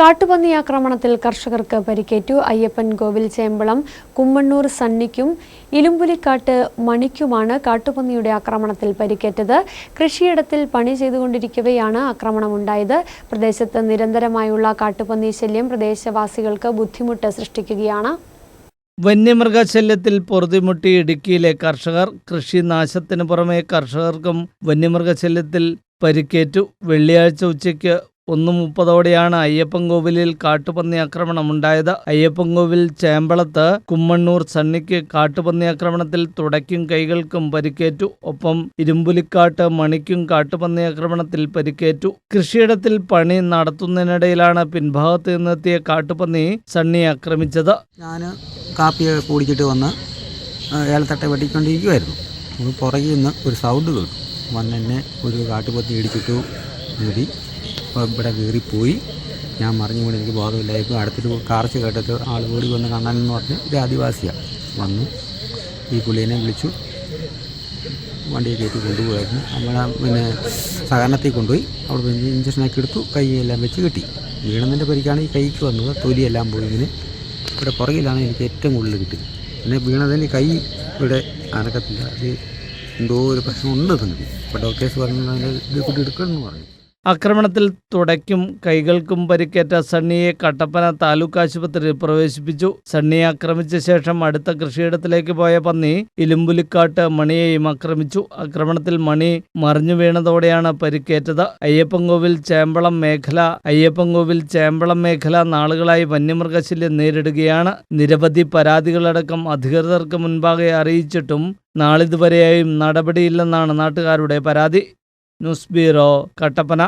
കാട്ടുപന്നി ആക്രമണത്തിൽ കർഷകർക്ക് പരിക്കേറ്റു. അയ്യപ്പൻ കോവിൽ ചേമ്പളം കുമ്മണ്ണൂർ സണ്ണിക്കും ഇലുമ്പുലിക്കാട്ട് മണിക്കുമാണ് കാട്ടുപന്നിയുടെ ആക്രമണത്തിൽ പരിക്കേറ്റത്. കൃഷിയിടത്തിൽ പണി ചെയ്തുകൊണ്ടിരിക്കവെയാണ് ആക്രമണമുണ്ടായത്. പ്രദേശത്ത് നിരന്തരമായുള്ള കാട്ടുപന്നി ശല്യം പ്രദേശവാസികൾക്ക് ബുദ്ധിമുട്ട് സൃഷ്ടിക്കുകയാണ്. വന്യമൃഗശല്യത്തിൽ പൊറുതിമുട്ടി ഇടുക്കിയിലെ കർഷകർ കൃഷി നാശത്തിന് പുറമെ കർഷകർക്കും വന്യമൃഗശല്യത്തിൽ പരിക്കേറ്റു. വെള്ളിയാഴ്ച ഉച്ചയ്ക്ക് ഒന്ന് മുപ്പതോടെയാണ് അയ്യപ്പൻകോവിലിൽ കാട്ടുപന്നി ആക്രമണം ഉണ്ടായത് അയ്യപ്പൻകോവിൽ ചേമ്പളത്ത് കുമ്മണ്ണൂർ സണ്ണിക്ക് കാട്ടുപന്നി ആക്രമണത്തിൽ തുടയ്ക്കും കൈകൾക്കും പരിക്കേറ്റു. ഒപ്പം ഇരുമ്പുലിക്കാട്ട് മണിക്കും കാട്ടുപന്നി ആക്രമണത്തിൽ പരിക്കേറ്റു. കൃഷിയിടത്തിൽ പണി നടത്തുന്നതിനിടയിലാണ് പിൻഭാഗത്ത് നിന്നെത്തിയ കാട്ടുപന്നി സണ്ണി ആക്രമിച്ചത്. ഞാൻ കാപ്പി കുടിച്ചിട്ട് വന്ന് ഏലത്തട്ട വെട്ടിക്കൊണ്ടിരിക്കുമായിരുന്നു പുറകിൽ നിന്ന് ഒരു സൗണ്ട് കേട്ടു. വന്നെന്നെ ഒരു കാട്ടുപന്നി ഇടിച്ചിട്ടു ഇവിടെ കയറിപ്പോയി. ഞാൻ മറിഞ്ഞു കൊണ്ട് എനിക്ക് ബോധമില്ലായിരിക്കും അടുത്തൊരു കാർച്ച് കേട്ടിട്ട് ആൾ ഓടി വന്ന് കണ്ണൻ എന്ന് പറഞ്ഞ് ഒരു ആദിവാസിയാണ് വന്നു. ഈ പുള്ളിനെ വിളിച്ചു. വണ്ടിയെ കയറ്റി കൊണ്ടുപോയായിരുന്നു. നമ്മളെ പിന്നെ സഹകരണത്തിൽ കൊണ്ടുപോയി. അവിടെ പിന്നെ ഇഞ്ചക്ഷനൊക്കെ എടുത്തു. കൈയെല്ലാം വെച്ച് കിട്ടി. വീണതിന്റെ പരിക്കാണ് ഈ കൈക്ക് വന്നത്. തൊലിയെല്ലാം പോയി ഇങ്ങനെ ഇവിടെ പുറകിലാണ് എനിക്ക് ഏറ്റവും കൂടുതൽ കിട്ടിയത്. പിന്നെ വീണതിന് കൈ ഇവിടെ അനക്കത്തില്ല. അത് എന്തോ ഒരു പ്രശ്നം ഉണ്ട് തന്നെ ഇപ്പോൾ ഡോക്ടേഴ്സ് പറഞ്ഞു അതിന്റെ ഇത് കൂട്ടി എടുക്കണമെന്ന് പറഞ്ഞു. ആക്രമണത്തിൽ തുടയ്ക്കും കൈകൾക്കും പരിക്കേറ്റ സണ്ണിയെ കട്ടപ്പന താലൂക്ക് ആശുപത്രിയിൽ പ്രവേശിപ്പിച്ചു. സണ്ണിയെ ആക്രമിച്ച ശേഷം അടുത്ത കൃഷിയിടത്തിലേക്ക് പോയ പന്നി ഇലുമ്പുലിക്കാട്ട് മണിയെയും ആക്രമിച്ചു. ആക്രമണത്തിൽ മണി മറിഞ്ഞു വീണതോടെയാണ് പരിക്കേറ്റത്. അയ്യപ്പൻകോവിൽ ചേമ്പളം മേഖല അയ്യപ്പൻകോവിൽ ചേമ്പളം മേഖല നാളുകളായി വന്യമൃഗശല്യം നേരിടുകയാണ്. നിരവധി പരാതികളടക്കം അധികൃതർക്ക് മുൻപാകെ അറിയിച്ചിട്ടും നാളിതുവരെയായും നടപടിയില്ലെന്നാണ് നാട്ടുകാരുടെ പരാതി. నుస్బీరో కటపన